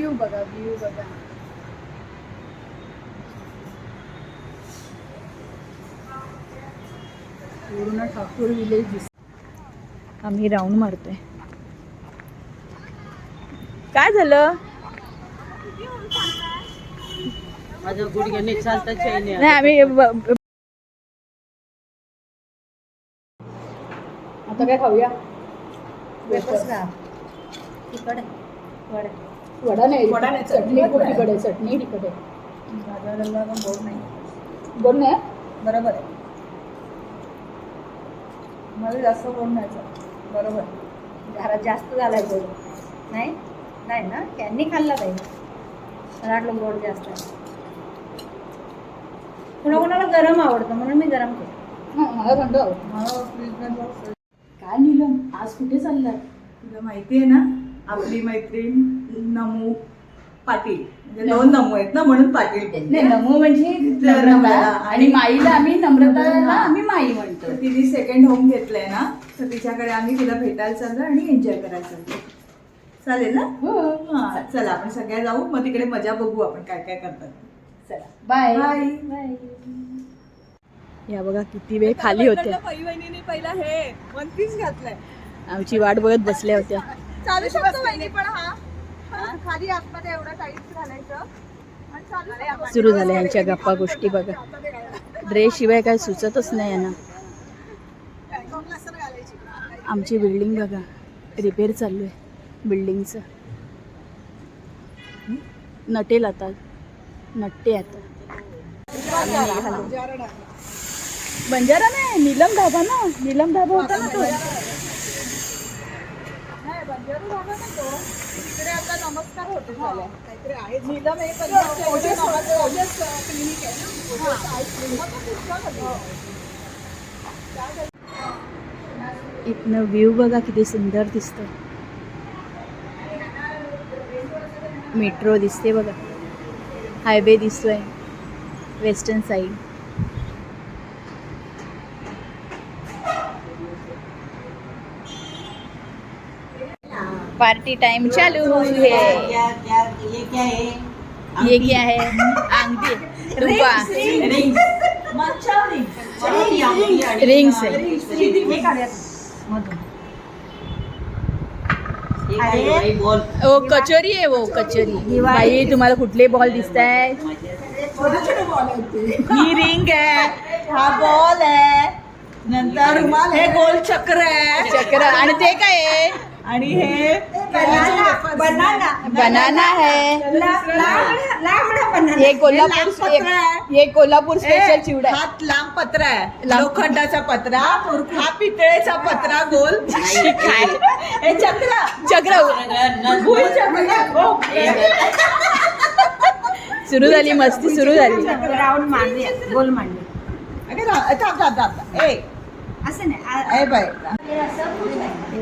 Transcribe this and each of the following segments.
View बघा view बघा. पूर्ण ठाकूर विलेज दिस आम्ही राऊंड मारतोय. काय झालं? माझ्या गुडघ्याने चालता चैन नाही आम्ही ब- आता काय खाऊया? वडा. नाही वडा नाही, चटणी आहे? चटणी बाजाराला पण गोड नाही. गोड नाही? बरोबर आहे. मला जास्त गोड नाही. बरोबर जरा जास्त झालाय गोड नाही? नाही ना? त्यांनी खाल्ला पाहिजे. वाटलं गोड जास्त आहे. कोणाकोणाला गरम आवडतं म्हणून मी गरम केलं. हा, मला थंड आवडतं. मला काय निलम? आज कुठे चाललाय? तुला माहिती आहे ना? आपली मैत्रीण नमू पाटील. म्हणजे दोन नमू आहेत ना म्हणून पाटील बोलते. नाही नमो म्हणजे नम्रता नम्रता. आणि माईला आम्ही नम्रताला हा. आम्ही माई म्हणतो. तर तिने सेकंड होम घेतलंय ना तर तिच्याकडे आम्ही तिला भेटायला चाललो आणि एन्जॉय करायला चाललो चालेल ना? हो. हा. चला आपण सगळ्या जाऊ मग तिकडे मजा बघू आपण काय काय करतात. चला बाय बाय या बघा किती वेळ खाली होत्या बहिणीने पहिला हे वन पीस घातलाय. आमची वाट बघत बसल्या होत्या. चालू शकतो पण हा. खाली आतमध्ये एवढं टाईट घालायचं. सुरू झाल्या यांच्या गप्पा गोष्टी बघा. ड्रेस शिवाय काय सुचतच नाही यांना. आमची बिल्डिंग बघा. रिपेअर चालू आहे बिल्डिंगचं. नटेल आता. नटते आता. बंजारा नाही नीलम धाबा ना? नीलम धाबा होता ना तो नाही, बंजारा झाला ना तो. तिकडे आता नमस्कार होते काहीतरी आहे. नीलम क्लिनिक आहे ना. इथनं व्ह्यू बघा किती सुंदर दिसतोय मेट्रो दिसते बघा हायवे दिसतोय वेस्टर्न साईड पार्टी टाइम चालू है। ये क्या है ये क्या है? अंगठी रुपा. रिंग्स है ओ कचोरी आहे वो कचोरी. बाई तुम्हाला कुठले बॉल दिसत आहेत ही. रिंग आहे हा. बॉल आहे नंतर हे गोल चक्र आहे चक्र. आणि ते काय आहे? आणि हे बनाना बनाना. है. ये कोल्हापूर ये- ये कोल्हापूर स्पेशल चिवडा आहे. हात लांब पत्रा आहे. लांब. लोखंडाचा पत्रा हा पितळेचा पत्रा गोल. काय? हे चक्र. चक्र. हो. सुरू झाली मस्ती सुरू झाली. राऊंड मांडली गोल मांडली अगे रा- थांब थांब थांब ए असं नाही.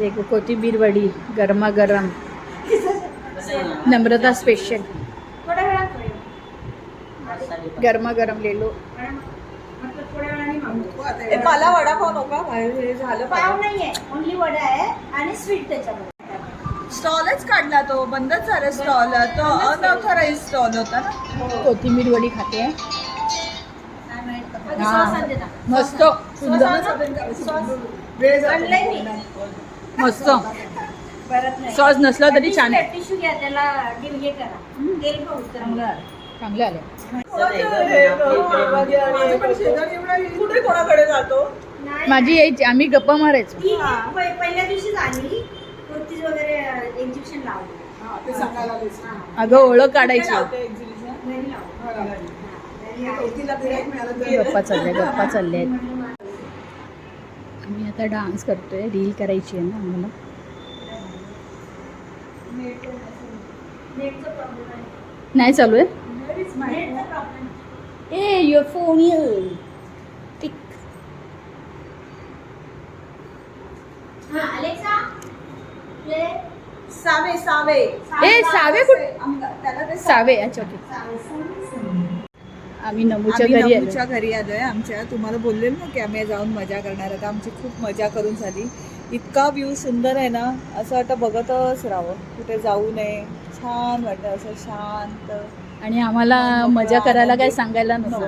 देखो कोथिंबीर वडी गरमा गरम नम्रता स्पेशल थोड्या वेळात होईल. गरमा गरम लेलो मला वडापाव नका झालं पाव नाहीये ओनली वडा आहे आणि स्वीट त्याच्यामध्ये. स्टॉलच काढला तो बंदच झाला स्टॉल तो अनऑथराइज स्टॉल होता ना. कोथिंबीर वडी खाते. मस्त. मस्त. परत नाही. सॉस नसला तरी छान आहे. टिश्यू घ्या त्याला डिल हे करा तेल पाहू चांगले आले कुठे कोणाकडे जातो? माझी यायची आम्ही गप्पा मारायचो. पहिल्या दिवशीच आली. कुर्तीज वगैरे इंजेक्शन लावलं. अगं ओळख काढायची. गप्पा चालल्या गप्पा चालल्या आहेत. आम्ही आता डान्स करतोय रील करायची आहे ना आम्हाला. आहे नाही चालू आहे? ए युअर फोन टिक. हा अलेक्सा प्ले सावे सावे. ए सावे कुठे? सावे अच्छा ओके आम्ही नमूच्या घरी आलो नमूच्या घरी आलोय. आमच्या तुम्हाला बोलले ना की आम्ही जाऊन मजा करणार आता आमची खूप मजा करून झाली. इतका व्ह्यू सुंदर आहे ना असं वाटतं बघतच राहावं. कुठे जाऊ नये. छान वाटतं असं शांत. आणि आम्हाला मजा करायला काय सांगायला नको.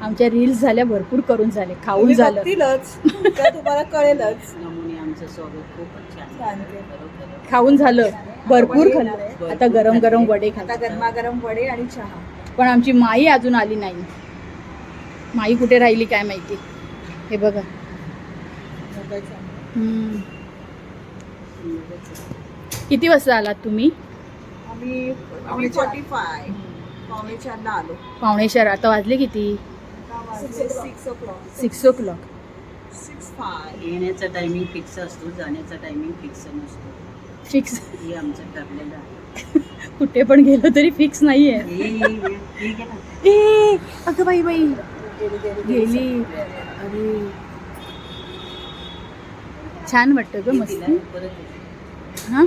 आमच्या रील्स झाल्या भरपूर करून झाले. खाऊन झालं. तुम्हाला कळेलच. नमुने आमचं स्वागत खूपच छान. खाऊन झालं. भरपूर खाल्लं. आता गरम गरम वडे आता खाल्ले. गरमागरम वडे आणि चहा. पण आमची माई अजून आली नाही. माई कुठे राहिली काय माहिती? हे बघा. किती वाजता आलात तुम्ही? पावणे चार आता वाजले किती? Six o'clock six o'clock six five येण्याचा टायमिंग फिक्स असतो जाण्याचा टायमिंग फिक्स नसतो. फिक्स हे आमचं ठरलेलं आहे. कुठे पण गेलो तरी फिक्स नाहीये. हे- हे- ठीक आहे. ए अगं बाई बाई. गेली. अरे. छान वाटतं ग मस्त. हा?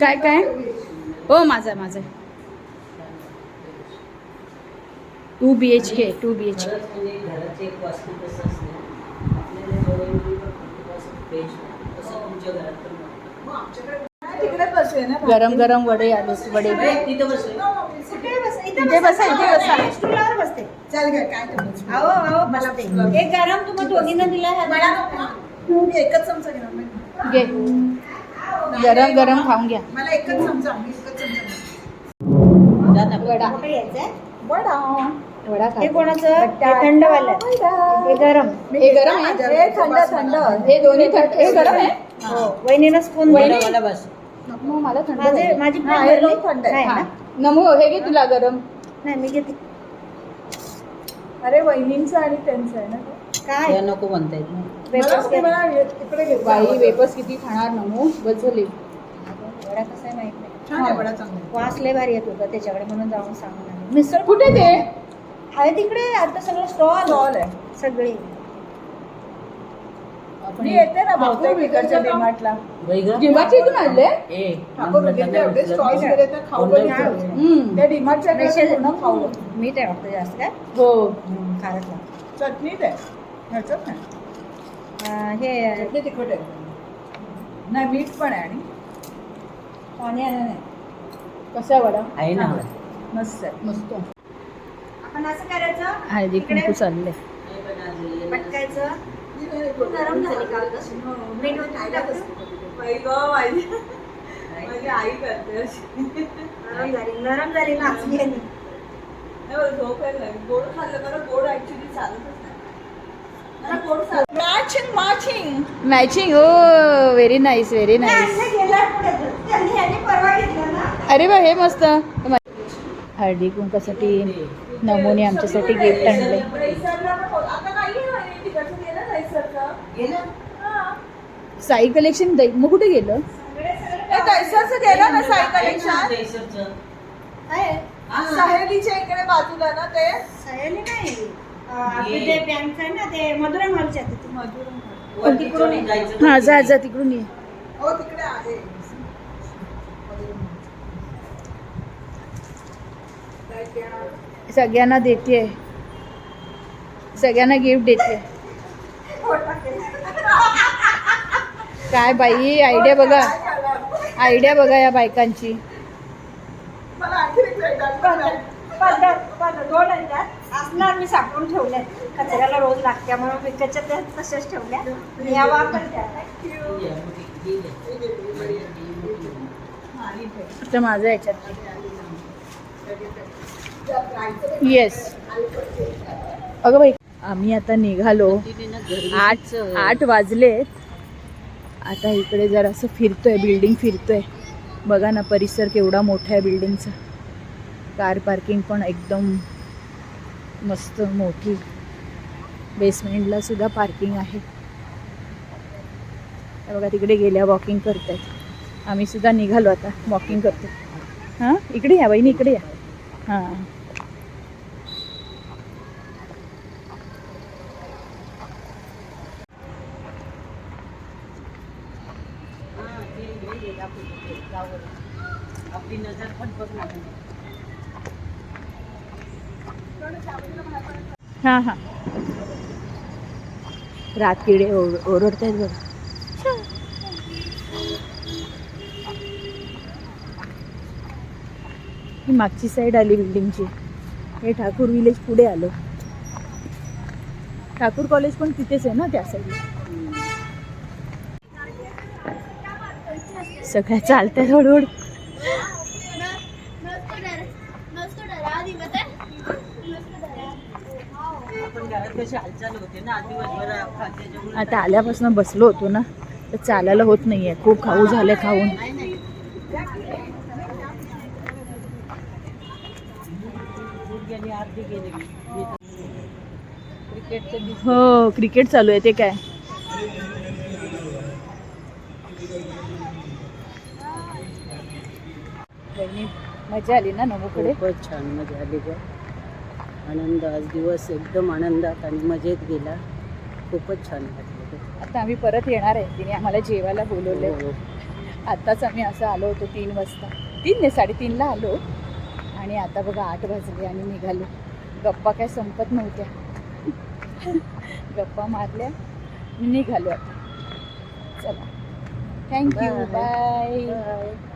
काय काय हो माझा माझा two B H K two B H K तसं तुमच्या घरात पण. तिकडे बसूया ना गरम गरम वडे आले वडे तिथं बस इथं इथे बसा, इथे बसा. स्टूलवर बसते. चल ग काय करायचं अहो अहो बसते एक गरम तुम्ही दोघींना दिला मला नको. एकच चमचा घेणार. घे. गरम गरम खाऊन घ्या. मला एकच चमचा एकच चमचा. वडा. वडा. वडा हे कोणाचं? हे हे गरम. हे गरम. हे थंड थंड. हे दोन्ही थंड. हे गरम आहे? हो. वहिनीनं स्पून मला मला बस. मग मला थंड माझे. माझी हा, हे थंड आहे. हा. ना? नमू हे घे तुला गरम. नाही मी घेते. अरे वहिनींचं आणि त्यांचं आहे ना काय? या नको म्हणता येत. बाई वेपस किती खाणार नमू? बस झाली. वडा कसा आहे माहीत आहे. वास लय भारी येत होता त्याच्याकडे म्हणून जाऊन सांगून आले. मिसळ कुठे ते? आहे तिकडे आता सगळं स्टॉल Stall आहे. सगळी. मी येते ना बहुतेक डिमार्टला. इथून आणले? ठाकूर एवढे स्टॉल्स तर खाऊ घ्या. हम्म. त्या डिमार्टच्या पूर्ण खाऊ. मीठ आहे वाटतं जास्त काय? हो. हम्म, खारट लागतं. चटणीत आहे. ह्याच्यात नाही. अं, हे चटणी तिखट आहे. नाही मीठ पण आहे आणि पाणी आलं नाही. कसा वडा? आहे ना. मस्त आहे मस्त आपण असं करायचं हळदी कुंकू चालले पटकायचं. तू गरम झाली का गं? मीठ वगैरे टाकून बाई गं, माझी माझी आई करते अशी. नरम झाली नरम झाली नाचली आणि. नाही बरं, झोप यायला लागली. गोड खाल्लं बरं गोड ऍक्च्युली चालतच नाही. मला गोड चालत मॅचिंग मॅचिंग मॅचिंग हो व्हेरी नाईस व्हेरी नाईस अरे वा हे मस्त. हळदी कुंकासाठी नमुने आमच्यासाठी गिफ्ट आणले. साई कलेक्शन मग कुठे गेलं? हे कैसरचं गेलं ना साई कलेक्शन केसरचं. आहे. सहेलीच्या इकडे बाजूला ना ते? सयाली नाही. अं, आपली ते बँक आहे ना ते मधुरा मॉलच्या तिथे. मधुर वरती चढून जायचं हा जा जा तिकडून ये. हो तिकडे आहे काय देणार? सगळ्यांना देते. सगळ्यांना गिफ्ट देते. काय बाई आयडिया बघा. आयडिया बघा या बायकांची. मला आणखी दोन असणार मी साठवून ठेवल्या कचऱ्याला रोज लागत्या म्हणून विकतच्या त्या तशाच ठेवल्या आणि या वापरत्या आता माझ्या ह्याच्यात त्यात राहायचं. येस अगं बाई आम्ही आता निघालो. आठ आठ वाजलेत. आता इकडे जरा असं फिरतोय बिल्डिंग फिरतोय. बघा ना परिसर केवढा मोठा आहे बिल्डिंगचा कार पार्किंग पण एकदम मस्त मोठी. बेसमेंटला सुद्धा पार्किंग आहे. बघा तिकडे गेल्या वॉकिंग करतायत. आम्ही सुद्धा निघालो आता वॉकिंग करतो. हां? इकडे या बहिणी इकडे या. हां, ते हे दाखवतो ते गावावर. आपली नजर पण बघ ना हां हां. रात किडे ओर- ओरडतायत बघा. ही मागची साईड आली बिल्डिंगची हे ठाकूर विलेज पुढे आलो. ठाकूर कॉलेज पण तिथेच आहे ना त्या साईडला सगळ्या चालतात हळूहळू आपण घरात कशी हालचाल होते ना आज दिवसभर त्याच्यामुळे आता आल्यापासून बसलो होतो ना तर चालायला होत नाहीये. खूप खाऊ झालं खाऊन. नाही नाही. हो क्रिकेट चालू आहे ते काय? मजा आली ना नमूकडे खूपच छान मजा आली ग. आनंद आज दिवस एकदम आनंदात आणि मजेत गेला. खूपच छान वाटलं. आता आम्ही परत येणार आहे. तिने आम्हाला जेवायला बोलवलंय हो, हो. आत्ताच आम्ही असं आलो होतो तीन वाजता. तीन नाही साडेतीनला आलो. आणि आता बघा आठ वाजले आणि निघालो. गप्पा काय संपत नव्हत्या. गप्पा मारल्या. निघालो आता. चला. Thank you. बाय.